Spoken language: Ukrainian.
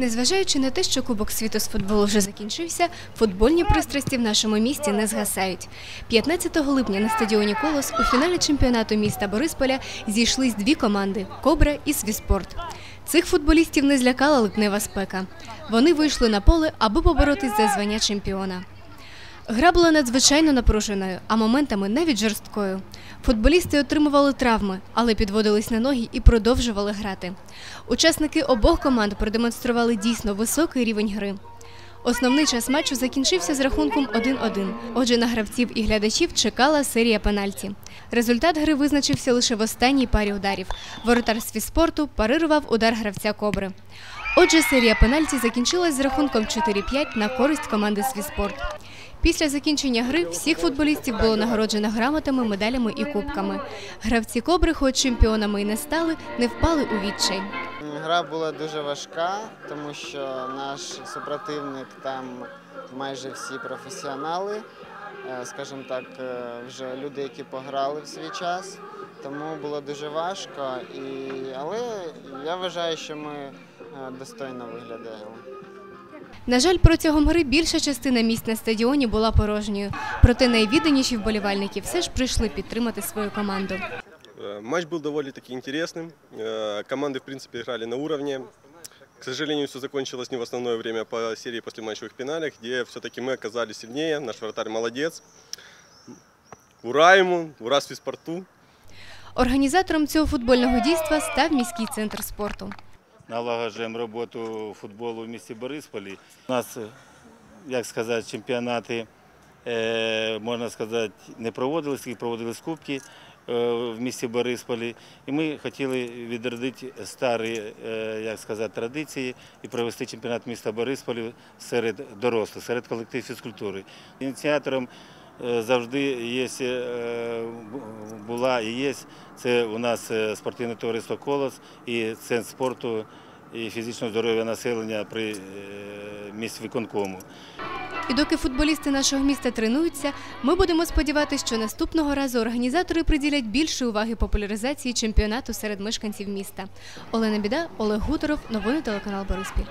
Незважаючи на те, що Кубок світу з футболу вже закінчився, футбольні пристрасті в нашому місті не згасають. 15 липня на стадіоні Колос у фіналі чемпіонату міста Борисполя зійшлись дві команди Кобра і Свіспорт. Цих футболістів не злякала липнева спека. Вони вийшли на поле, аби поборотись за звання чемпіона. Гра була надзвичайно напруженою, а моментами навіть жорсткою. Футболісти отримували травми, але підводились на ноги і продовжували грати. Учасники обох команд продемонстрували дійсно високий рівень гри. Основний час матчу закінчився з рахунком 1-1. Отже, на гравців і глядачів чекала серія пенальті. Результат гри визначився лише в останній парі ударів. Воротар свіспорту парирував удар гравця Кобри. Отже, серія пенальті закінчилась з рахунком 4-5 на користь команди Свіспорт. Після закінчення гри всіх футболістів було нагороджено грамотами, медалями і кубками. Гравці Кобри, хоч чемпіонами і не стали, не впали у відчай. Гра була дуже важка, тому що наш супротивник там майже всі професіонали, е, скажімо так, е, вже люди, які пограли в свій час. Тому було дуже важко, але я вважаю, що ми достойно виглядаємо. На жаль, протягом гри більша частина місць на стадіоні була порожньою. Проте найвідданіші вболівальники все ж прийшли підтримати свою команду. Э, Матч был довольно-таки интересным. Э, Команды, в принципе, играли на уровне. К сожалению, все закончилось не в основное время по серии после матчевых пеналях, где все-таки мы оказались сильнее. Наш вратарь молодец. Ура ему, ура спорту. Організатором цього футбольного дійства став міський центр спорту. налагоджуємо роботу футболу в місті Борисполі. У нас, як сказати, чемпіонати, е, можна сказати, не проводились, тільки проводились кубки е, в місті Борисполі. І ми хотіли відродити старі, е, як сказати, традиції і провести чемпіонат міста Борисполі серед дорослих, серед колективів фізкультури. Ініціатором завжди є, е, була і є. Це у нас е, спортивне товариство Колос і центр спорту і фізичного здоров'я населення при е, місті виконкому. І доки футболісти нашого міста тренуються, ми будемо сподіватися, що наступного разу організатори приділять більше уваги популяризації чемпіонату серед мешканців міста. Олена Біда, Олег Гуторов, новини телеканал Бориспіль.